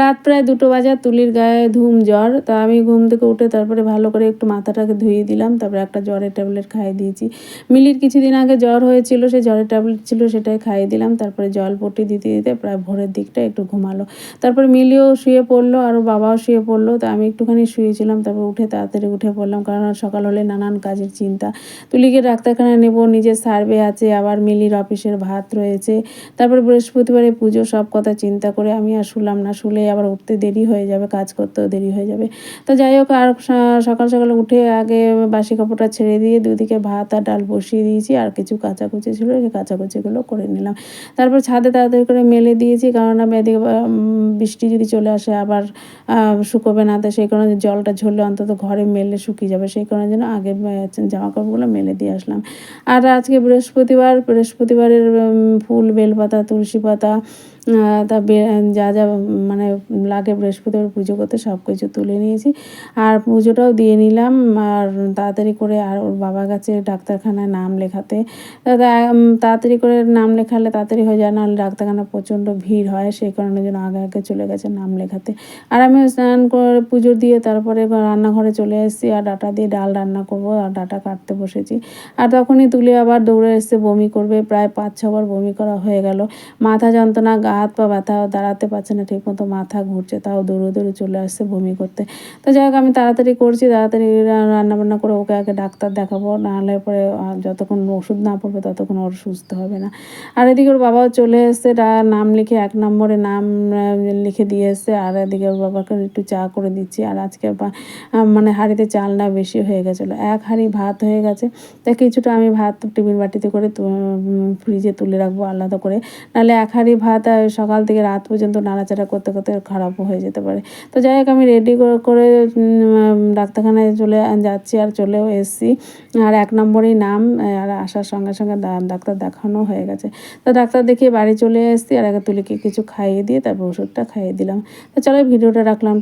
রাত প্রায় দুটো বাজার তুলির গায়ে ধুম জ্বর। তা আমি ঘুম থেকে উঠে তারপরে ভালো করে একটু মাথাটাকে ধুয়ে দিলাম, তারপরে একটা জ্বরের ট্যাবলেট খাইয়ে দিয়েছি। মিলির কিছুদিন আগে জ্বর হয়েছিল সেই জ্বরের ট্যাবলেট ছিল সেটাই খাইয়ে দিলাম, তারপরে জল পটি দিতে দিতে প্রায় ভোরের দিকটা একটু ঘুমালো। তারপরে মিলিও শুয়ে পড়ল আর বাবাও শুয়ে পড়ল, তা আমি একটুখানি শুয়েছিলাম, তারপর উঠে তাড়াতাড়ি উঠে পড়লাম, কারণ সকাল হলে নানান কাজের চিন্তা। তুলিকে ডাক্তারখানায় নেব নিজের সার্ভে আছে, আবার মিলির অফিসের ভাত রয়েছে। তারপরে বৃহস্পতিবারে পুজো, সব কথা চিন্তা করে আমি আর শুলাম না, শুলে আবার উঠতে দেরি হয়ে যাবে, কাজ করতেও দেরি হয়ে যাবে। তো যাই হোক, আর সকাল সকাল উঠে আগে বাসি কাপড়টা ছেড়ে দিয়ে দুদিকে ভাত আর ডাল বসিয়ে দিয়েছি, আর কিছু কাঁচাকুচি ছিল, সেই কাঁচাকুচিগুলো করে নিলাম। তারপর ছাদে তাড়াতাড়ি করে মেলে দিয়েছি, কারণ আমি এদিকে বৃষ্টি যদি চলে আসে আবার শুকোবে না, তো সেই কারণে জলটা ঝরলে অন্তত ঘরে মেলে শুকিয়ে যাবে, সেই কারণে যেন আগে জামা কাপড়গুলো মেলে দিয়ে আসলাম। আর আজকে বৃহস্পতিবার, বৃহস্পতিবারের ফুল, বেলপাতা, তুলসী পাতা তা যা যা মানে লাগে বৃহস্পতিবার পুজো করতে সব কিছু তুলে নিয়েছি। আর পুজোটাও দিয়ে নিলাম, আর তাড়াতাড়ি করে আর ওর বাবার কাছে ডাক্তারখানায় নাম লেখাতে। তাড়াতাড়ি করে নাম লেখালে তাড়াতাড়ি হয়ে যায়, নাহলে ডাক্তারখানা প্রচণ্ড ভিড় হয়, সেই কারণে যেন আগে আগে চলে গেছে নাম লেখাতে। আর আমি স্নান করে পুজো দিয়ে তারপরে রান্নাঘরে চলে এসেছি, আর ডাটা দিয়ে ডাল রান্না করব, আর ডাটা কাটতে বসেছি। আর তখনই তুলে আবার দৌড়ে এসে বমি করবে, প্রায় পাঁচ ছবার বমি করা হয়ে গেল। মাথা যন্ত্রণা, গা হাত পা ব্যথা দাঁড়াতে পারছে না ঠিক মতো মাথা ঘুরছে তাও দৌড়ে দৌড়ে চলে আসছে বমি করতে। তো যাই হোক আমি তাড়াতাড়ি করছি তাড়াতাড়ি রান্না বান্না করে ওকে আগে ডাক্তার দেখাবো নাহলে পরে যতক্ষণ ওষুধ না পড়বে ততক্ষণ ওর সুস্থ হবে না। আর এদিকে ওর বাবাও চলে এসছে নাম লিখে এক নম্বরে নাম লিখে দিয়ে এসছে আর এদিকে ওর বাবাকে একটু চা করে দিচ্ছি আর আজকে মানে হাঁড়িতে চালটা বেশি হয়ে গেছিল এক হাঁড়ি ভাত হয়ে গেছে তা কিছুটা আমি ভাত টিফিন বাটিতে করে ফ্রিজে তুলে রাখব আলাদা করে নাহলে এক হাঁড়ি ভাত আহ, সকাল থেকে রাত পর্যন্ত নাড়াচাড়া করতে করতে খারাপও হয়ে যেতে পারে। তো যাই হোক, আমি রেডি করে ডাক্তারখানায় চলে যাচ্ছি আর চলেও এসছি। আর এক নম্বরই নাম, আর আসার সঙ্গে সঙ্গে ডাক্তার দেখানো হয়ে গেছে। তো ডাক্তার দেখিয়ে বাড়ি চলে এসছি, আর আগে তুলিকে কিছু খাইয়ে দিয়ে তারপর ওষুধটা খাইয়ে দিলাম। তো চলো ভিডিওটা রাখলাম।